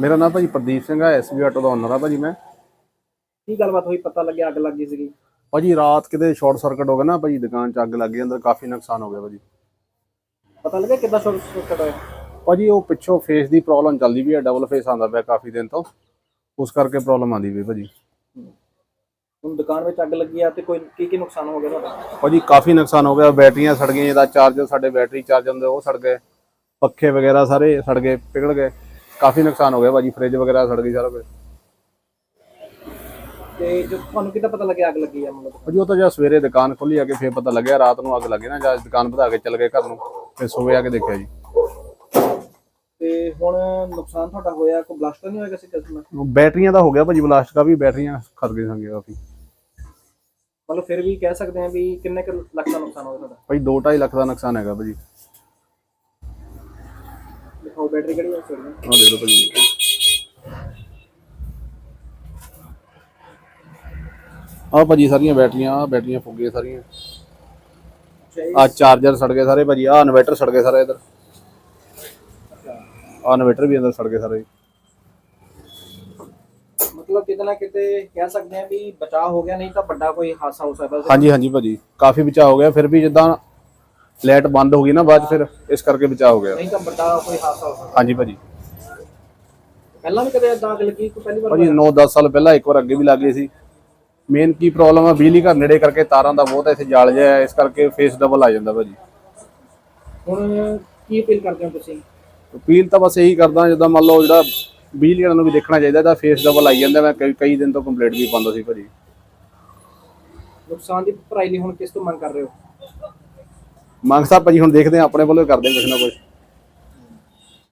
ਮੇਰਾ ਨਾਮ ਭਾਜੀ ਪ੍ਰਦੀਪ ਸਿੰਘ ਹੈ ਐਸਬੀ ਆਟੋ ਦਾ ਓਨਰ ਆ ਭਾਜੀ ਮੈਂ। ਕੀ ਗੱਲਬਾਤ ਹੋਈ? ਪਤਾ ਲੱਗਿਆ ਅੱਗ ਲੱਗੀ ਸੀਗੀ। ਭਾਜੀ ਰਾਤ ਕਿਤੇ ਸ਼ਾਰਟ ਸਰਕਟ ਹੋ ਗਿਆ ਨਾ ਭਾਜੀ ਦੁਕਾਨ 'ਚ ਅੱਗ ਲੱਗ ਗਈ ਅੰਦਰ ਕਾਫੀ ਨੁਕਸਾਨ ਹੋ ਗਿਆ ਭਾਜੀ। ਪਤਾ ਲੱਗਿਆ ਕਿੱਦਾਂ ਸ਼ੋਰਟ ਸਰਕਟ ਹੋਇਆ? ਭਾਜੀ ਉਹ ਪਿੱਛੋਂ ਫੇਸ ਦੀ ਪ੍ਰੋਬਲਮ ਚੱਲਦੀ ਵੀ ਹੈ ਡਬਲ ਫੇਸ ਆਉਂਦਾ ਪਿਆ ਕਾਫੀ ਦਿਨ ਤੋਂ। ਉਸ ਕਰਕੇ ਪ੍ਰੋਬਲਮ ਆਉਂਦੀ ਵੀ ਭਾਜੀ। ਹੁਣ ਦੁਕਾਨ ਵਿੱਚ ਅੱਗ ਲੱਗੀ ਆ ਤੇ ਕੋਈ ਕੀ ਕੀ ਨੁਕਸਾਨ ਹੋ ਗਿਆ ਤੁਹਾਡਾ? ਭਾਜੀ ਕਾਫੀ ਨੁਕਸਾਨ ਹੋ ਗਿਆ ਬੈਟਰੀਆਂ ਸੜ ਗਈਆਂ ਇਹਦਾ ਚਾਰਜਰ ਸਾਡੇ ਬੈਟਰੀ ਚਾਰਜਰ ਹੁੰਦੇ ਉਹ ਸੜ ਗਏ। ਪੱਖੇ ਵਗੈਰਾ ਸਾਰੇ ਸੜ ਗਏ ਪਿਘਲ ਗਏ। ਕਾਫੀ ਨੁਕਸਾਨ ਹੋ ਗਿਆ ਭਾਜੀ ਫ੍ਰਿਜ ਵਗੈਰਾ ਸੜ ਗਈ ਸਾਰਾ ਕੁਝ ਤੇ ਜੋ ਤੁਹਾਨੂੰ ਕਿੱਦਾਂ ਪਤਾ ਲੱਗਿਆ ਅੱਗ ਲੱਗੀ ਆ ਮਤਲਬ? ਭਾਜੀ ਉਹ ਤਾਂ ਜਦ ਸਵੇਰੇ ਦੁਕਾਨ ਖੁੱਲੀ ਆ ਕੇ ਫੇਰ ਪਤਾ ਲੱਗਿਆ ਰਾਤ ਨੂੰ ਅੱਗ ਲੱਗੀ ਨਾ ਜਦ ਦੁਕਾਨ ਵਧਾ ਕੇ ਚੱਲ ਗਏ ਘਰ ਨੂੰ ਫੇਰ ਸਵੇਰੇ ਆ ਕੇ ਦੇਖਿਆ ਜੀ। ਤੇ ਹੁਣ ਨੁਕਸਾਨ ਤੁਹਾਡਾ ਹੋਇਆ ਕੋਈ ਬਲਾਸਟ ਨਹੀਂ ਹੋਇਆ ਕਿਸੇ ਕਿਸਮ ਦਾ ਬੈਟਰੀਆਂ ਦਾ ਹੋ ਗਿਆ ਭਾਜੀ ਬਲਾਸਟ ਕਾਫੀ ਬੈਟਰੀਆਂ ਖੜ ਗਈ ਸੰਗੇ ਕਾਫੀ। ਮਤਲਬ ਫਿਰ ਵੀ ਕਹਿ ਸਕਦੇ ਹਾਂ ਵੀ ਕਿੰਨੇ ਕੁ ਲੱਖ ਦਾ ਨੁਕਸਾਨ ਹੋਇਆ ਤੁਹਾਡਾ? ਭਾਜੀ 2.5 ਲੱਖ ਦਾ ਨੁਕਸਾਨ ਹੈਗਾ ਭਾਜੀ। ਦਿਖਾਓ ਬੈਟਰੀ ਕਿਹੜੀ ਹੈ ਸਰ। ਆਹ ਦੇਖ ਲਓ ਭਾਜੀ। ਆਹ ਭਾਜੀ ਸਾਰੀਆਂ ਬੈਟਰੀਆਂ ਆਹ ਬੈਟਰੀਆਂ ਫੁੱਗ ਗਈਆਂ ਸਾਰੀਆਂ। ਆ ਚਾਰਜਰ ਸੜ ਗਏ ਸਾਰੇ ਭਾਜੀ ਆਹ ਇਨਵਰਟਰ ਸੜ ਗਏ ਸਾਰੇ ਇਧਰ। ਆਹ ਇਨਵਰਟਰ ਵੀ ਅੰਦਰ ਸੜ ਗਏ ਸਾਰੇ। ਮਤਲਬ ਕਿਤੇ ਨਾ ਕਿਤੇ ਕਹਿ ਸਕਦੇ ਹਾਂ ਵੀ ਬਚਾਅ ਹੋ ਗਿਆ ਨਹੀਂ ਤਾਂ ਵੱਡਾ ਕੋਈ ਹਾਦਸਾ ਹੋ ਸਕਦਾ। ਸੀ ਹਾਂਜੀ ਹਾਂਜੀ ਭਾਜੀ। ਕਾਫੀ ਬਚਾਅ ਹੋ ਗਿਆ ਫਿਰ ਵੀ ਜਿੱਦਾਂ ਲਾਈਟ ਬੰਦ ਹੋ ਗਈ ਨਾ ਬਾਅਦ 'ਚ ਫਿਰ ਇਸ ਕਰਕੇ ਬਚਾਅ ਹੋ ਗਿਆ। ਨਹੀਂ ਤਾਂ ਵੱਡਾ ਕੋਈ ਹਾਦਸਾ ਹੋ ਸਕਦਾ। ਹਾਂਜੀ ਭਾਜੀ। ਪਹਿਲਾਂ ਵੀ ਕਦੇ ਅੱਗ ਲੱਗੀ ਕੋਈ ਪਹਿਲੀ ਵਾਰ ਭਾਜੀ 9-10 ਸਾਲ ਪਹਿਲਾਂ ਇੱਕ ਵਾਰ ਅੱਗੇ ਵੀ ਲੱਗ ਗਈ ਸੀ। ਮੇਨ ਕੀ ਪ੍ਰੋਬਲਮ ਆ ਬਿਜਲੀ ਘਰ ਨੇੜੇ ਕਰਕੇ ਤਾਰਾਂ ਦਾ ਬਹੁਤ ਇੱਥੇ ਜਾਲ ਜਿਹਾ ਹੈ ਇਸ ਕਰਕੇ ਫੇਸ ਡਬਲ ਆ ਜਾਂਦਾ ਭਾਜੀ। ਹੁਣ ਕੀ ਅਪੀਲ ਕਰਦੇ ਹੋ ਤੁਸੀਂ? ਅਪੀਲ ਤਾਂ ਬਸ ਇਹੀ ਕਰਦਾ ਜਿੱਦਾਂ ਮੰਨ ਲਓ ਜਿਹੜਾ ਬਿਜਲੀ ਵਾਲਿਆਂ ਨੂੰ ਵੀ ਦੇਖਣਾ ਚਾਹੀਦਾ ਤਾਂ ਫੇਸ ਡਬਲ ਆਈ ਜਾਂਦਾ ਮੈਂ ਕਈ ਕਈ ਦਿਨ ਤੋਂ ਕੰਪਲੀਟ ਵੀ ਪਾਉਂਦਾ ਸੀ ਭਾਜੀ। ਨੁਕਸਾਨ ਦੀ ਭਰਾਈ ਲਈ ਹੁਣ ਕਿਸ ਤੋਂ ਮੰਗ ਕਰ ਰਹੇ ਹੋ? ਮੰਗ ਸਾਹਿਬ ਭਾਜੀ ਹੁਣ ਦੇਖਦੇ ਆ ਆਪਣੇ ਵੱਲੋਂ ਕਰਦੇ ਹਾਂ ਕੁਛ ਨਾ ਕੁਛ।